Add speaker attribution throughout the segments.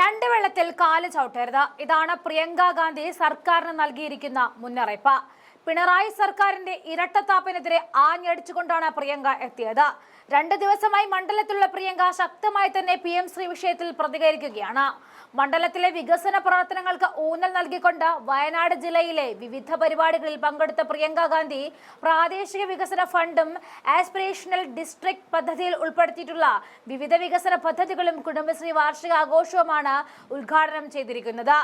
Speaker 1: രണ്ട് വെള്ളത്തിൽ കാൽ ചവിട്ടരുത്. ഇതാണ് പ്രിയങ്ക ഗാന്ധി സർക്കാരിന് നൽകിയിരിക്കുന്ന മുന്നറിയിപ്പ്. പിണറായി സർക്കാരിന്റെ ഇരട്ടത്താപ്പിനെതിരെ ആഞ്ഞടിച്ചുകൊണ്ടാണ് പ്രിയങ്ക എത്തിയത്. രണ്ട് ദിവസമായി മണ്ഡലത്തിലുള്ള പ്രിയങ്ക ശക്തമായി തന്നെ പി എം ശ്രീ വിഷയത്തിൽ പ്രതികരിക്കുകയാണ്. മണ്ഡലത്തിലെ വികസന പ്രവർത്തനങ്ങൾക്ക് ഊന്നൽ നൽകിക്കൊണ്ട് വയനാട് ജില്ലയിലെ വിവിധ പരിപാടികളിൽ പങ്കെടുത്ത പ്രിയങ്ക ഗാന്ധി പ്രാദേശിക വികസന ഫണ്ടും ആസ്പിറേഷണൽ ഡിസ്ട്രിക്ട് പദ്ധതിയിൽ ഉൾപ്പെടുത്തിയിട്ടുള്ള വിവിധ വികസന പദ്ധതികളും കുടുംബശ്രീ വാർഷിക ആഘോഷവുമാണ് ഉദ്ഘാടനം ചെയ്തിരിക്കുന്നത്.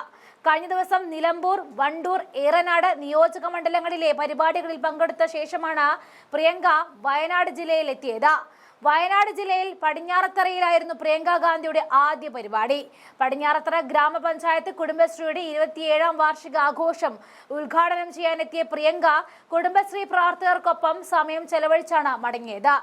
Speaker 1: കഴിഞ്ഞ ദിവസം നിലമ്പൂർ വണ്ടൂർ ഏറനാട് നിയോജക മണ്ഡലങ്ങളിലെ പരിപാടികളിൽ പങ്കെടുത്ത ശേഷമാണ് പ്രിയങ്ക വയനാട് ജില്ലയിൽ എത്തിയത് വയനാട് ജില്ലയിൽ പടിഞ്ഞാറത്തറയിലായിരുന്നു പ്രിയങ്ക ഗാന്ധിയുടെ ആദ്യ പരിപാടി. പടിഞ്ഞാറത്തറ ഗ്രാമപഞ്ചായത്ത് കുടുംബശ്രീയുടെ ഇരുപത്തിയേഴാം വാർഷിക ആഘോഷം ഉദ്ഘാടനം ചെയ്യാനെത്തിയ പ്രിയങ്ക കുടുംബശ്രീ പ്രവർത്തകർക്കൊപ്പം സമയം ചെലവഴിച്ചാണ് മടങ്ങിയത്.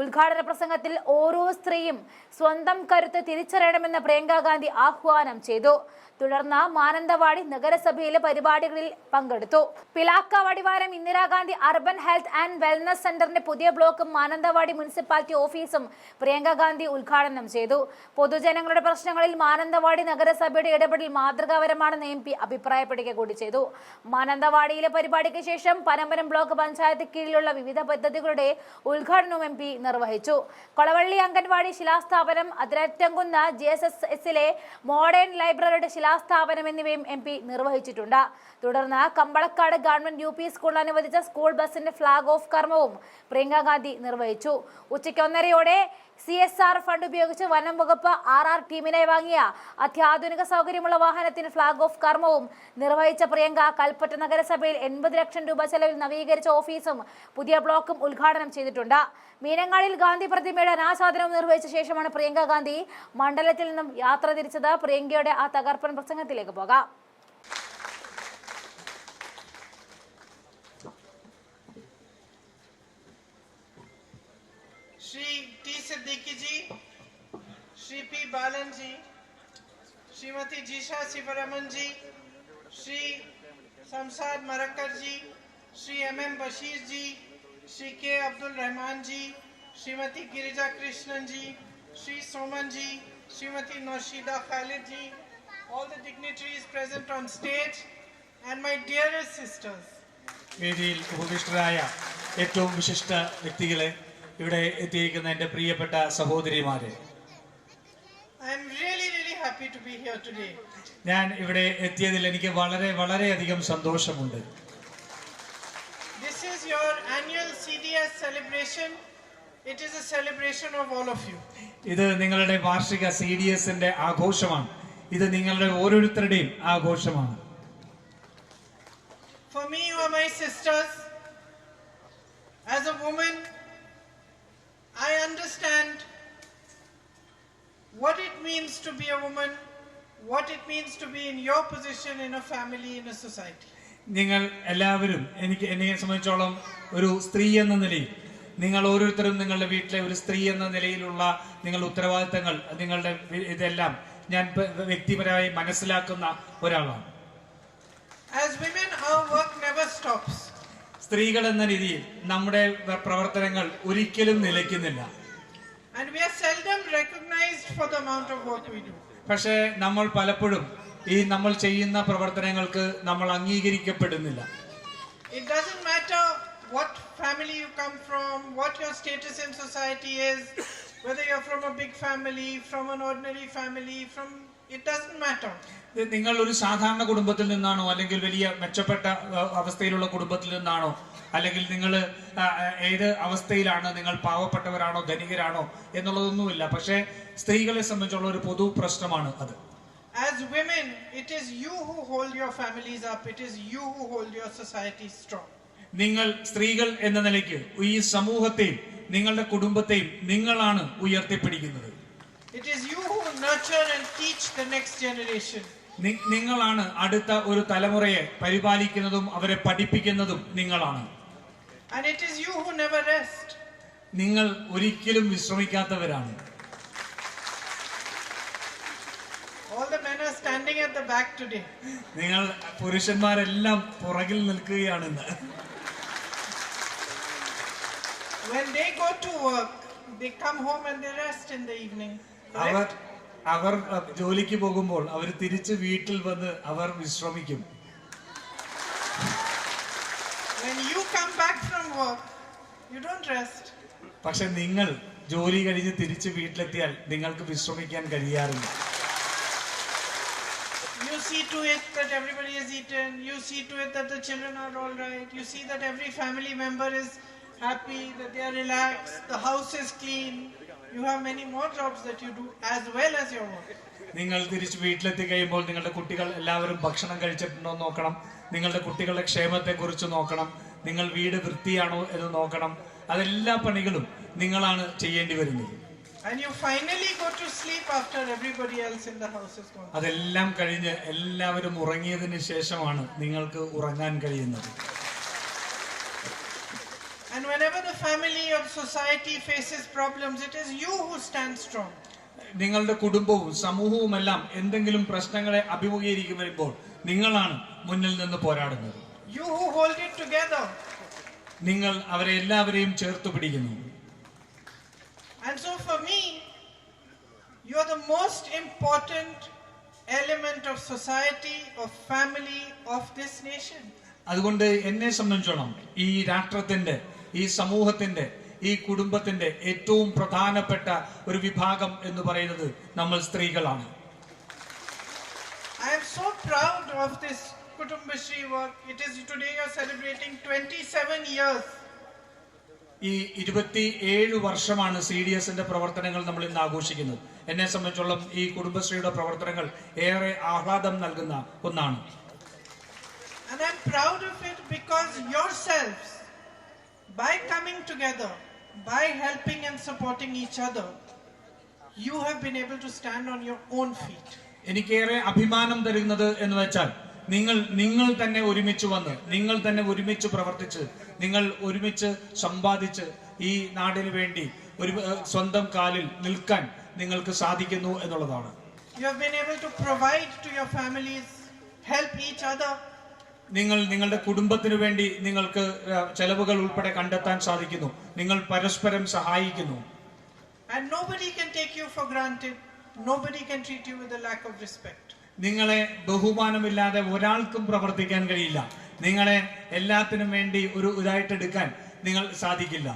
Speaker 1: ഉദ്ഘാടന പ്രസംഗത്തിൽ ഓരോ സ്ത്രീയും സ്വന്തം കരുത്ത് തിരിച്ചറിയണമെന്ന് പ്രിയങ്ക ഗാന്ധി ആഹ്വാനം ചെയ്തു. തുടർന്ന് മാനന്തവാടി നഗരസഭയിലെ പരിപാടികളിൽ പങ്കെടുത്തു. പിലാക്ക വടിവാരം Indira Gandhi urban health and wellness സെന്ററിന്റെ പുതിയ ബ്ലോക്കും മാനന്തവാടി മുനിസിപ്പാലിറ്റി ഓഫീസും പ്രിയങ്ക ഗാന്ധി ഉദ്ഘാടനം ചെയ്തു. പൊതുജനങ്ങളുടെ പ്രശ്നങ്ങളിൽ മാനന്തവാടി നഗരസഭയുടെ ഇടപെടൽ മാതൃകാപരമാണെന്ന് എം പി അഭിപ്രായപ്പെടുക കൂടി ചെയ്തു. മാനന്തവാടിയിലെ പരിപാടിക്ക് ശേഷം പനമ്പരം ബ്ലോക്ക് പഞ്ചായത്ത് കീഴിലുള്ള വിവിധ പദ്ധതികളുടെ ഉദ്ഘാടനവും എം പി നിർവഹിച്ചു. കൊളവള്ളി അംഗൻവാടി ശിലാസ്ഥാപനം അതിരറ്റംകുന്ന് ജി എസ് എസ് എസിലെ മോഡേൺ ലൈബ്രറിയുടെ ശിലാസ്ഥാപനം എന്നിവയും എം പി നിർവഹിച്ചിട്ടുണ്ട്. തുടർന്ന് കമ്പളക്കാട് ഗവൺമെന്റ് യു പി സ്കൂളിൽ അനുവദിച്ച സ്കൂൾ ബസിന്റെ ഫ്ളാഗ് ഓഫ് കർമ്മവും പ്രിയങ്കാഗാന്ധി നിർവഹിച്ചു. ഉച്ചയ്ക്ക് ഒന്നരയോടെ സി എസ് ആർ ഫണ്ട് ഉപയോഗിച്ച് വനം വകുപ്പ് ആർ ആർ ടീമിനെ വാങ്ങിയ അത്യാധുനിക സൗകര്യമുള്ള വാഹനത്തിന് ഫ്ളാഗ് ഓഫ് കർമ്മവും നിർവഹിച്ച പ്രിയങ്ക കൽപ്പറ്റ നഗരസഭയിൽ എൺപത് ലക്ഷം രൂപ ചെലവിൽ നവീകരിച്ച ഓഫീസും പുതിയ ബ്ലോക്കും ഉദ്ഘാടനം ചെയ്തിട്ടുണ്ട്. മീനങ്ങാടിയിൽ ഗാന്ധി പ്രതിമയുടെ അനാച്ഛാദനവും നിർവഹിച്ച ശേഷമാണ് പ്രിയങ്ക ഗാന്ധി മണ്ഡലത്തിൽ നിന്നും യാത്ര തിരിച്ചത്. പ്രിയങ്കയുടെ ആ തകർപ്പൻ പ്രസംഗത്തിലേക്ക് പോകാം.
Speaker 2: Siddiqui ji Shri P Balan ji Shrimati Jisha Sivaraman ji Shri Shamshad Marakkar ji Shri M M Basheer ji Shri K Abdul Rahman ji Shrimati Girija Krishnan ji Shri Soman ji Shrimati नौशीदा Khalid ji all the dignitaries present on stage and my dearest sisters
Speaker 3: വേദിയിൽ ഉപവിഷ്ടരായ ഏറ്റവും വിശിഷ്ട വ്യക്തികളെ ഇവിടെ എത്തിയിരിക്കുന്ന എന്റെ പ്രിയപ്പെട്ട സഹോദരിമാരെ. ഞാൻ ഇവിടെ എത്തിയതിൽ എനിക്ക് വളരെ
Speaker 2: വളരെ അധികം സന്തോഷമുണ്ട്
Speaker 3: ഇത് നിങ്ങളുടെ വാർഷിക സി ഡി എസിന്റെ ആഘോഷമാണ്. ഇത് നിങ്ങളുടെ ഓരോരുത്തരുടെയും ആഘോഷമാണ്.
Speaker 2: For me or my sisters. As a woman I understand what it means to be a woman, what it means to be in your position in a family, in a society.
Speaker 3: നിങ്ങൾ എല്ലാവരും എനിക്ക് എന്നെ സംബന്ധിച്ചോളം ഒരു സ്ത്രീ എന്ന നിലയിൽ നിങ്ങൾ ഓരോരുത്തരും നിങ്ങളുടെ വീട്ടിലെ ഒരു സ്ത്രീ എന്ന നിലയിലുള്ള നിങ്ങളുടെ ഉത്തരവാദിത്തങ്ങൾ നിങ്ങളുടെ വി- ഇതെല്ലാം ഞാൻ പ- വ്യക്തിപരമായി മനസ്സിലാക്കുന്ന ഒരാളാണ്
Speaker 2: As women, our work never stops.
Speaker 3: സ്ത്രീകൾ എന്ന രീതിയിൽ നമ്മുടെ പ്രവർത്തനങ്ങൾ ഒരിക്കലും നിലയ്ക്കുന്നില്ല. പക്ഷേ നമ്മൾ പലപ്പോഴും ഈ നമ്മൾ ചെയ്യുന്ന പ്രവർത്തനങ്ങൾക്ക് നമ്മൾ അംഗീകരിക്കപ്പെടുന്നില്ല
Speaker 2: It doesn't matter what family you come from, what your status in society is, whether you're from a big family, from an ordinary family, from
Speaker 3: നിങ്ങൾ ഒരു സാധാരണ കുടുംബത്തിൽ നിന്നാണോ? അല്ലെങ്കിൽ വലിയ മെച്ചപ്പെട്ട അവസ്ഥയിലുള്ള കുടുംബത്തിൽ നിന്നാണോ? അല്ലെങ്കിൽ നിങ്ങൾ ഏത് അവസ്ഥയിലാണ് നിങ്ങൾ പാവപ്പെട്ടവരാണോ ധനികരാണോ എന്നുള്ളതൊന്നുമില്ല. പക്ഷേ സ്ത്രീകളെ സംബന്ധിച്ചുള്ള ഒരു പൊതു പ്രശ്നമാണ് അത്.
Speaker 2: As women, it is you who hold your families up, it is you who hold your society strong.
Speaker 3: നിങ്ങൾ സ്ത്രീകൾ എന്ന നിലയ്ക്ക് ഈ സമൂഹത്തെയും നിങ്ങളുടെ കുടുംബത്തെയും നിങ്ങളാണ് ഉയർത്തിപ്പിടിക്കുന്നത്.
Speaker 2: It is nurture and teach the next generation.
Speaker 3: നിങ്ങളാണ് അടുത്ത ഒരു തലമുറയെ പരിപാലിക്കുന്നതും അവരെ പഠിപ്പിക്കുന്നതും നിങ്ങളാണ്
Speaker 2: And it is you who never rest.
Speaker 3: നിങ്ങൾ ഒരിക്കലും വിശ്രമിക്കാത്തവരാണ്
Speaker 2: All the men are standing at the back today.
Speaker 3: നിങ്ങൾ പുരുഷന്മാരെല്ലാം പുറകിൽ നിൽക്കുകയാണെന്ന്
Speaker 2: When they go to work, they come home and they rest in the evening.
Speaker 3: അവർ? അവർ ജോലിക്ക് പോകുമ്പോൾ അവർ തിരിച്ച് വീട്ടിൽ വന്ന് അവർ വിശ്രമിക്കും
Speaker 2: When you come back from work, you don't rest.
Speaker 3: പക്ഷെ നിങ്ങൾ ജോലി കഴിഞ്ഞ് തിരിച്ച് വീട്ടിലെത്തിയാൽ നിങ്ങൾക്ക് വിശ്രമിക്കാൻ കഴിയാറില്ല
Speaker 2: You see to it that everybody has eaten. You see to it that the children are all right. You see that every family member is happy, that they are relaxed. The house is clean. You have many more jobs that you do as well as your work.
Speaker 3: നിങ്ങൾ തിരിച്ച് വീട്ടിലെത്തി കഴിയുമ്പോൾ നിങ്ങളുടെ കുട്ടികൾ എല്ലാവരും ഭക്ഷണം കഴിച്ചിട്ടുണ്ടോ നോക്കണം. നിങ്ങളുടെ കുട്ടികളുടെ ക്ഷേമത്തെ കുറിച്ച് നോക്കണം. നിങ്ങൾ വീട് വൃത്തിയാണോ എന്ന് നോക്കണം. അതെല്ലാ പണികളും നിങ്ങളാണ് ചെയ്യേണ്ടി വരുന്നത്.
Speaker 2: And you finally go to sleep after everybody else in the house is gone.
Speaker 3: അതെല്ലാം കഴിഞ്ഞ് എല്ലാവരും ഉറങ്ങിയതിന് ശേഷമാണ് നിങ്ങൾക്ക് ഉറങ്ങാൻ കഴിയുന്നത്.
Speaker 2: And whenever the family or society faces problems, it is you who stand strong.
Speaker 3: നിങ്ങളുടെ കുടുംബവും സമൂഹവുമെല്ലാം എന്തെങ്കിലും പ്രശ്നങ്ങളെ അഭിമുഖീകരിക്കും വരുമ്പോൾ നിങ്ങളാണ് മുന്നിൽ നിന്ന് പോരാടുന്നത്
Speaker 2: You who hold it together.
Speaker 3: നിങ്ങൾ അവരെ എല്ലാവരെയും ചേർത്ത് പിടിക്കുന്നു
Speaker 2: And so for me, you are the most important element of society, of family, of this nation.
Speaker 3: അതുകൊണ്ട് എന്നെ സംബന്ധിച്ചോളം ഈ രാഷ്ട്രത്തിന്റെ ഈ സമൂഹത്തിന്റെ ഈ കുടുംബത്തിന്റെ ഏറ്റവും പ്രധാനപ്പെട്ട ഒരു വിഭാഗം എന്ന് പറയുന്നത് നമ്മൾ സ്ത്രീകളാണ്.
Speaker 2: I'm so proud of this Kudumbashree work it is today you are celebrating 27 years
Speaker 3: ഈ ഇരുപത്തി ഏഴ് വർഷമാണ് സി ഡി എസിന്റെ പ്രവർത്തനങ്ങൾ നമ്മൾ ഇന്ന് ആഘോഷിക്കുന്നത്. എന്നെ സംബന്ധിച്ചോളം ഈ കുടുംബശ്രീയുടെ പ്രവർത്തനങ്ങൾ ഏറെ ആഹ്ലാദം നൽകുന്ന ഒന്നാണ്.
Speaker 2: And I'm proud of it because yourselves, by coming together, by helping and supporting each other, you have been able to stand on your own feet.
Speaker 3: എനിക്കേറെ അഭിമാനം തരുന്നത് എന്ന് വെച്ചാൽ നിങ്ങൾ നിങ്ങൾ തന്നെ ഒരുമിച്ച് വന്ന് നിങ്ങൾ തന്നെ ഒരുമിച്ച് പ്രവർത്തിച്ച് നിങ്ങൾ ഒരുമിച്ച് സമ്പാദിച്ച് ഈ നാടിന് വേണ്ടി ഒരു സ്വന്തം കാലിൽ നിൽക്കാൻ നിങ്ങൾക്ക് സാധിക്കുന്നു എന്നുള്ളതാണ്
Speaker 2: You have been able to provide to your families, help each other,
Speaker 3: നിങ്ങൾ നിങ്ങളുടെ കുടുംബത്തിന് വേണ്ടി നിങ്ങൾക്ക് ചെലവുകൾ ഉൾപ്പെടെ കണ്ടെത്താൻ സാധിക്കുന്നു നിങ്ങൾ പരസ്പരം സഹായിക്കുന്നു
Speaker 2: and nobody can take you for granted. Nobody can treat you with a lack of respect.
Speaker 3: നിങ്ങളെ ബഹുമാനമില്ലാതെ ഒരാൾക്കും പ്രവർത്തിക്കാൻ കഴിയില്ല നിങ്ങളെ എല്ലാത്തിനും വേണ്ടി ഒരു ഇതായിട്ട് എടുക്കാൻ നിങ്ങൾ സാധിക്കില്ല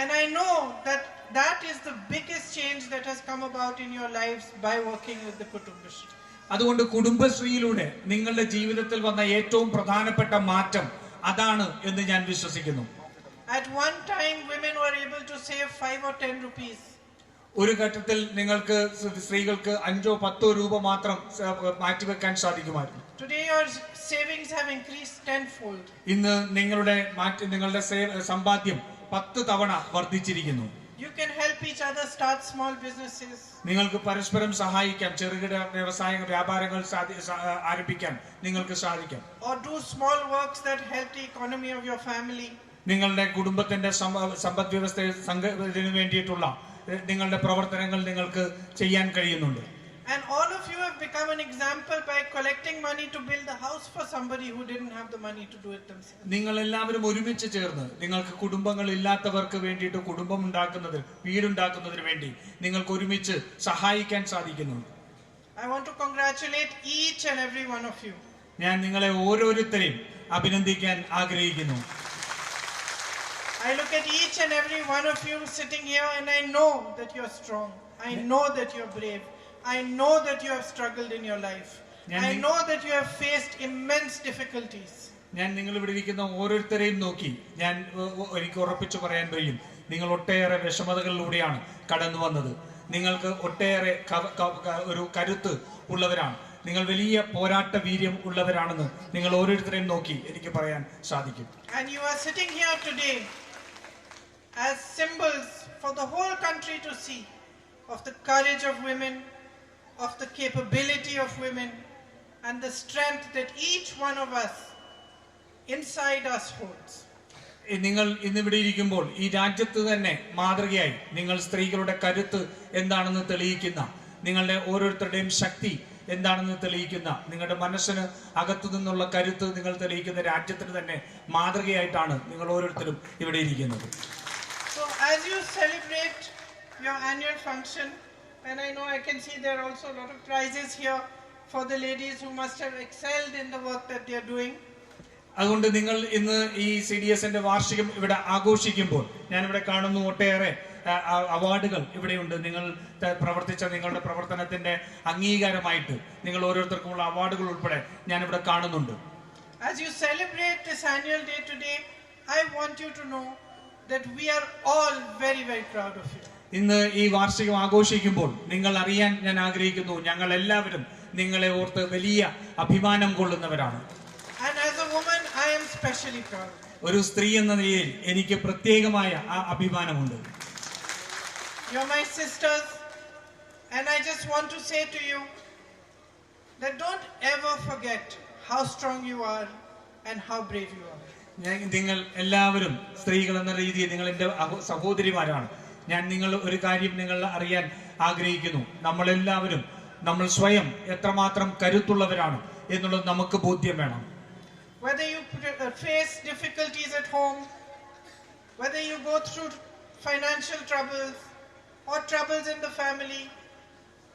Speaker 2: And I know that that is the biggest change that has come about in your lives by working with the Kutumbashri.
Speaker 3: അതുകൊണ്ട് കുടുംബശ്രീയിലൂടെ നിങ്ങളുടെ ജീവിതത്തിൽ വന്ന ഏറ്റവും പ്രധാനപ്പെട്ട മാറ്റം അതാണ് എന്ന് ഞാൻ വിശ്വസിക്കുന്നു
Speaker 2: At one time, women were able to save 5 or 10 rupees.
Speaker 3: ഒരു ഘട്ടത്തിൽ നിങ്ങൾക്ക് സ്ത്രീകൾക്ക് അഞ്ചോ പത്തോ രൂപ മാത്രം മാറ്റിവെക്കാൻ സാധിക്കുമായിരുന്നു
Speaker 2: Today, your savings have increased tenfold.
Speaker 3: ഇന്ന് നിങ്ങളുടെ മാറ്റി നിങ്ങളുടെ സമ്പാദ്യം പത്ത് തവണ വർദ്ധിച്ചിരിക്കുന്നു
Speaker 2: You can help each other start small businesses.
Speaker 3: നിങ്ങൾക്ക് പരസ്പരം സഹായിക്കാം ചെറുകിട വ്യവസായ വ്യാപാരങ്ങൾ ആരംഭിക്കാൻ നിങ്ങൾക്ക് സാധിക്കാം
Speaker 2: or do small works that help the economy of your family.
Speaker 3: നിങ്ങളുടെ കുടുംബത്തിന്റെ സമ്പദ് വ്യവസ്ഥയെ വേണ്ടിയിട്ടുള്ള നിങ്ങളുടെ പ്രവർത്തനങ്ങൾ നിങ്ങൾക്ക് ചെയ്യാൻ കഴിയുന്നുണ്ട്
Speaker 2: And all of you have become an example by collecting money to build a house for somebody who didn't have the money to do it themselves.
Speaker 3: നിങ്ങൾ എല്ലാവരും ഒരുമിച്ച് ചേർന്ന് നിങ്ങൾക്ക് കുടുംബങ്ങൾ ഇല്ലാത്തവർക്ക് വേണ്ടിയിട്ട് കുടുംബം ഉണ്ടാക്കുന്നതിന് വീടുണ്ടാക്കുന്നതിന് വേണ്ടി നിങ്ങൾക്ക് ഒരുമിച്ച് സഹായിക്കാൻ സാധിക്കുന്നുണ്ട്
Speaker 2: I want to congratulate each and every one of you.
Speaker 3: ഞാൻ നിങ്ങളെ ഓരോരുത്തരെയും അഭിനന്ദിക്കാൻ ആഗ്രഹിക്കുന്നു
Speaker 2: I look at each and every one of you sitting here and I know that you're strong. I know that you're brave. I know that you have struggled in your life.
Speaker 3: ഞാൻ
Speaker 2: I
Speaker 3: നി-
Speaker 2: know that you have faced immense difficulties.
Speaker 3: ഞാൻ നിങ്ങൾ ഇവിടെ ഇരിക്കുന്ന ഓരോരുത്തരെയും നോക്കി ഞാൻ ഉ- ഉ- എനിക്ക് ഉറപ്പിച്ചു പറയാൻ കഴിയും നിങ്ങൾ ഒട്ടേറെ വിഷമതകളിലൂടെയാണ് കടന്നു വന്നത് നിങ്ങൾക്ക് ഒട്ടേറെ ക- ക- ക- ഒരു കരുത്ത് ഉള്ളവരാണ് നിങ്ങൾ വലിയ പോരാട്ട വീര്യം ഉള്ളവരാണെന്ന് നിങ്ങൾ ഓരോരുത്തരെയും നോക്കി എനിക്ക് പറയാൻ സാധിക്കും
Speaker 2: And you are sitting here today as symbols for the whole country to see of the courage of women, of the capability of women, and the strength that each one of us inside us holds.
Speaker 3: നിങ്ങൾ ഇന്നിവിടെ ഇരിക്കുമ്പോൾ ഈ രാജ്യത്ത് തന്നെ മാതൃകയായി നിങ്ങൾ സ്ത്രീകളുടെ കരുത്ത് എന്താണെന്ന് തെളിയിക്കുന്ന നിങ്ങളുടെ ഓരോരുത്തരുടെയും ശക്തി എന്താണെന്ന് തെളിയിക്കുന്ന നിങ്ങളുടെ മനസ്സിന് അകത്തു നിന്നുള്ള കരുത്ത് നിങ്ങൾ തെളിയിക്കുന്ന രാജ്യത്തിന് തന്നെ മാതൃകയായിട്ടാണ് നിങ്ങൾ ഓരോരുത്തരും ഇവിടെ ഇരിക്കുന്നത്
Speaker 2: So, as you celebrate your annual function, and I know I can see there are also a lot of prizes here for the ladies who must have excelled in the work that they are doing.
Speaker 3: അതുകൊണ്ട് നിങ്ങൾ ഇന്ന് ഈ C D എസിന്റെ വാർഷികം ഇവിടെ ആഘോഷിക്കുമ്പോൾ ഞാനിവിടെ കാണുന്നു ഒട്ടേറെ അവാർഡുകൾ ഇവിടെയുണ്ട് നിങ്ങൾ പ്രവർത്തിച്ച നിങ്ങളുടെ പ്രവർത്തനത്തിന്റെ അംഗീകാരമായിട്ട് നിങ്ങൾ ഓരോരുത്തർക്കുമുള്ള അവാർഡുകൾ ഉൾപ്പെടെ ഞാനിവിടെ കാണുന്നുണ്ട്
Speaker 2: As you celebrate this annual day today, I want you to know that we are all very, very proud of you.
Speaker 3: ഇന്ന് ഈ വാർഷികം ആഘോഷിക്കുമ്പോൾ നിങ്ങൾ അറിയാൻ ഞാൻ ആഗ്രഹിക്കുന്നു ഞങ്ങൾ എല്ലാവരും നിങ്ങളെ ഓർത്ത് വലിയ അഭിമാനം കൊള്ളുന്നവരാണ്. ഒരു സ്ത്രീ എന്ന നിലയിൽ എനിക്ക് പ്രത്യേകമായ ആ അഭിമാനമുണ്ട്.
Speaker 2: You're my sisters, and I just want to say to you that don't ever forget how strong you are and how brave you are.
Speaker 3: ഞാൻ നിങ്ങൾ എല്ലാവരും സ്ത്രീകൾ എന്ന രീതിയിൽ നിങ്ങൾ എന്റെ സഹോദരിമാരാണ്. ഞാൻ നിങ്ങൾ ഒരു കാര്യം നിങ്ങൾ അറിയാൻ ആഗ്രഹിക്കുന്നു നമ്മളെല്ലാവരും നമ്മൾ സ്വയം എത്രമാത്രം കരുത്തുള്ളവരാണ് എന്നുള്ളത് നമുക്ക് ബോധ്യം വേണം
Speaker 2: Whether you pr- uh, face difficulties at home, whether you go through financial troubles, or troubles in the family,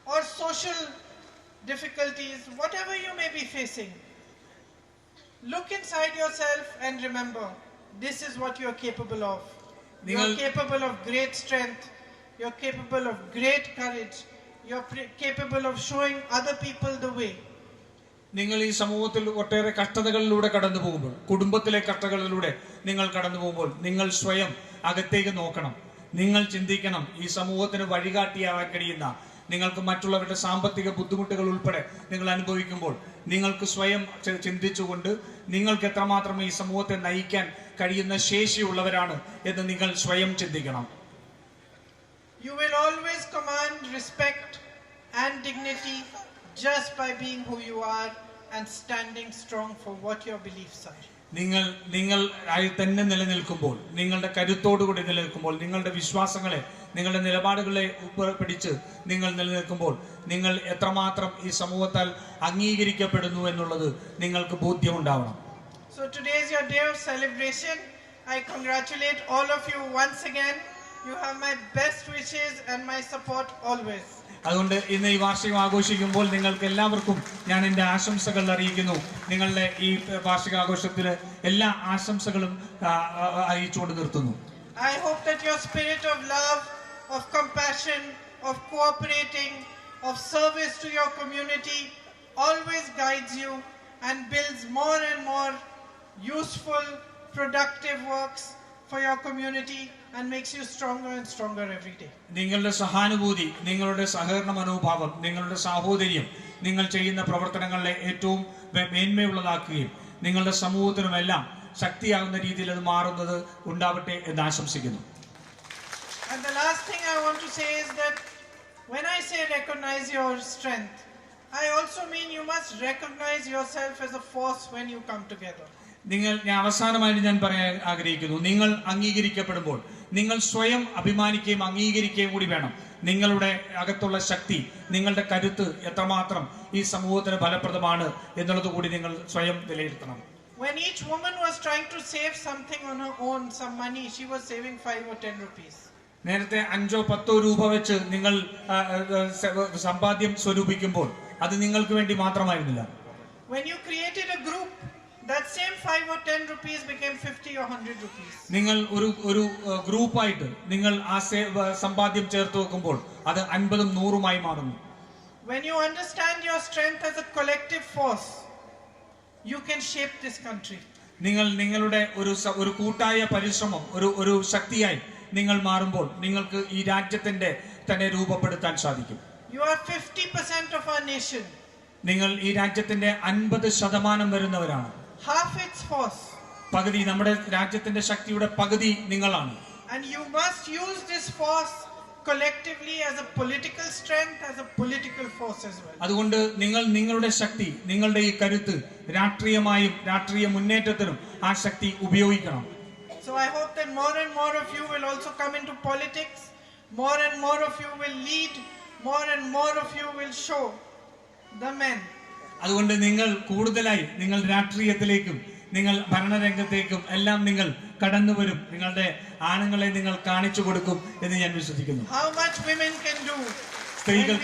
Speaker 2: or social difficulties, whatever you may be facing, look inside yourself and remember this is what you are capable of. You are
Speaker 3: നിങ്ങൾ-
Speaker 2: capable of great strength, you're capable of great courage, you're capable of showing other people the way.
Speaker 3: നിങ്ങൾ ഈ സമൂഹത്തിൽ ഒട്ടേറെ കഷ്ടതകളിലൂടെ കടന്നു പോകുമ്പോൾ കുടുംബത്തിലെ കഷ്ടതകളിലൂടെ നിങ്ങൾ കടന്നു പോകുമ്പോൾ നിങ്ങൾ സ്വയം അകത്തേക്ക് നോക്കണം. നിങ്ങൾ ചിന്തിക്കണം ഈ സമൂഹത്തിന് വഴികാട്ടിയാവാൻ കഴിയുന്ന നിങ്ങൾക്ക് മറ്റുള്ളവരുടെ സാമ്പത്തിക ബുദ്ധിമുട്ടുകൾ ഉൾപ്പെടെ നിങ്ങൾ അനുഭവിക്കുമ്പോൾ നിങ്ങൾക്ക് സ്വയം ചിന്തിച്ചുകൊണ്ട് നിങ്ങൾക്ക് എത്രമാത്രം ഈ സമൂഹത്തെ നയിക്കാൻ കഴിയുന്ന ശേഷിയുള്ളവരാണ് എന്ന് നിങ്ങൾ സ്വയം ചിന്തിക്കണം
Speaker 2: You will always command respect and dignity just by being who you are and standing strong for what your beliefs are.
Speaker 3: നിങ്ങൾ നിങ്ങൾ ആയി തന്നെ നിലനിൽക്കുമ്പോൾ നിങ്ങളുടെ കരുത്തോടുകൂടി നിലനിൽക്കുമ്പോൾ നിങ്ങളുടെ വിശ്വാസങ്ങളെ നിങ്ങളുടെ നിലപാടുകളെ പിടിച്ച് നിങ്ങൾ നിലനിൽക്കുമ്പോൾ നിങ്ങൾ എത്രമാത്രം ഈ സമൂഹത്താൽ അംഗീകരിക്കപ്പെടുന്നു എന്നുള്ളത് നിങ്ങൾക്ക് ബോധ്യമുണ്ടാവണം
Speaker 2: So today is your day of celebration. I congratulate all of you once again. You have my best wishes and my support always.
Speaker 3: അതുകൊണ്ട് ഇന്ന് ഈ വാർഷികം ആഘോഷിക്കുമ്പോൾ നിങ്ങൾക്ക് എല്ലാവർക്കും ഞാൻ എന്റെ ആശംസകൾ അറിയിക്കുന്നു നിങ്ങളുടെ ഈ വാർഷിക ആഘോഷത്തിൽ എല്ലാ ആശംസകളും അറിയിച്ചുകൊണ്ട് നിർത്തുന്നു
Speaker 2: I hope that your spirit of love, of compassion, of cooperating, of service to your community always guides you and builds more and more useful, productive works for your community and makes you stronger and stronger every day.
Speaker 3: നിങ്ങളുടെ സഹാനുഭൂതി നിങ്ങളുടെ സഹകരണ മനോഭാവം നിങ്ങളുടെ സാഹോദര്യം നിങ്ങൾ ചെയ്യുന്ന പ്രവർത്തനങ്ങളെ ഏറ്റവും മേന്മയുള്ളതാക്കുകയും നിങ്ങളുടെ സമൂഹത്തിനുമെല്ലാം ശക്തിയാകുന്ന രീതിയിൽ അത് മാറുന്നത് ഉണ്ടാവട്ടെ എന്ന് ആശംസിക്കുന്നു
Speaker 2: And the last thing Say is that when I say recognize your strength, I also mean you must recognize yourself as a force when you come together.
Speaker 3: നിങ്ങൾ ഞാൻ അവസാനമായിട്ട് ഞാൻ പറയാൻ ആഗ്രഹിക്കുന്നു നിങ്ങൾ അംഗീകരിക്കപ്പെടുമ്പോൾ നിങ്ങൾ സ്വയം അഭിമാനിക്കുകയും അംഗീകരിക്കുകയും കൂടി വേണം നിങ്ങളുടെ അകത്തുള്ള ശക്തി നിങ്ങളുടെ കരുത്ത് എത്രമാത്രം ഈ സമൂഹത്തിന് ഫലപ്രദമാണ് എന്നുള്ളത് കൂടി നിങ്ങൾ സ്വയം വിലയിരുത്തണം
Speaker 2: When each woman was trying to save something on her own, some money, she was saving 5 or 10 rupees.
Speaker 3: നേരത്തെ അഞ്ചോ പത്തോ രൂപ വെച്ച് നിങ്ങൾ സമ്പാദ്യം സ്വരൂപിക്കുമ്പോൾ അത് നിങ്ങൾക്ക് വേണ്ടി മാത്രമായിരുന്നില്ല
Speaker 2: When you created a group, that same 5 or 10 rupees became 50 or 100 rupees.
Speaker 3: നിങ്ങൾ ഒരു ഒരു ഗ്രൂപ്പായിട്ട് നിങ്ങൾ ആ സമ്പാദ്യം ചേർത്ത് വെക്കുമ്പോൾ അത് അൻപതും നൂറുമായി മാറുന്നു
Speaker 2: When you understand your strength as a collective force, you can shape this country.
Speaker 3: നിങ്ങൾ നിങ്ങളുടെ ഒരു ഒരു കൂട്ടായ പരിശ്രമം ഒരു ഒരു ശക്തിയായി നിങ്ങൾ മാറുമ്പോൾ നിങ്ങൾക്ക് ഈ രാജ്യത്തിന്റെ തന്നെ രൂപപ്പെടുത്താൻ സാധിക്കും.
Speaker 2: You are 50% of our nation,
Speaker 3: നിങ്ങൾ ഈ രാജ്യത്തിന്റെ അൻപത് ശതമാനം വരുന്നവരാണ്.
Speaker 2: Half its force.
Speaker 3: പകുതി നമ്മുടെ രാജ്യത്തിന്റെ ശക്തിയുടെ പകുതി നിങ്ങളാണ്.
Speaker 2: And you must use this force collectively as a political strength, as a political force as well.
Speaker 3: അതുകൊണ്ട് നിങ്ങൾ നിങ്ങളുടെ ശക്തി നിങ്ങളുടെ ഈ കരുത്ത് രാഷ്ട്രീയമായും രാഷ്ട്രീയ മുന്നേറ്റത്തിനും ആ ശക്തി ഉപയോഗിക്കണം.
Speaker 2: So I hope that more and more of you will also come into politics, more and more of you will lead, more and more of you will show the men
Speaker 3: അതുകൊണ്ട് നിങ്ങൾ കൂടുതലായി നിങ്ങൾ രാഷ്ട്രീയത്തിലേക്കും നിങ്ങൾ ഭരണരംഗത്തേക്കും എല്ലാം നിങ്ങൾ കടന്നു വരും നിങ്ങളുടെ ആണുങ്ങളെ നിങ്ങൾ കാണിച്ചു കൊടുക്കും എന്ന് ഞാൻ വിശ്വസിക്കുന്നു
Speaker 2: how much women can do.
Speaker 3: സ്ത്രീകൾ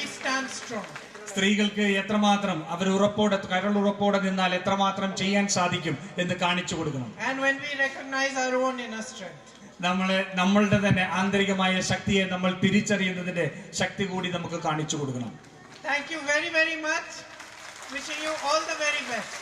Speaker 3: സ്ത്രീകൾക്ക് എത്രമാത്രം അവർ ഉറപ്പോടെ കരൾ ഉറപ്പോടെ നിന്നാൽ എത്രമാത്രം ചെയ്യാൻ സാധിക്കും എന്ന് കാണിച്ചു കൊടുക്കണം
Speaker 2: And when we recognize our own inner strength.
Speaker 3: നമ്മളെ നമ്മളുടെ തന്നെ ആന്തരികമായ ശക്തിയെ നമ്മൾ തിരിച്ചറിയുന്നതിന്റെ ശക്തി കൂടി നമുക്ക് കാണിച്ചു കൊടുക്കണം
Speaker 2: thank you very very much wishing you all the very best.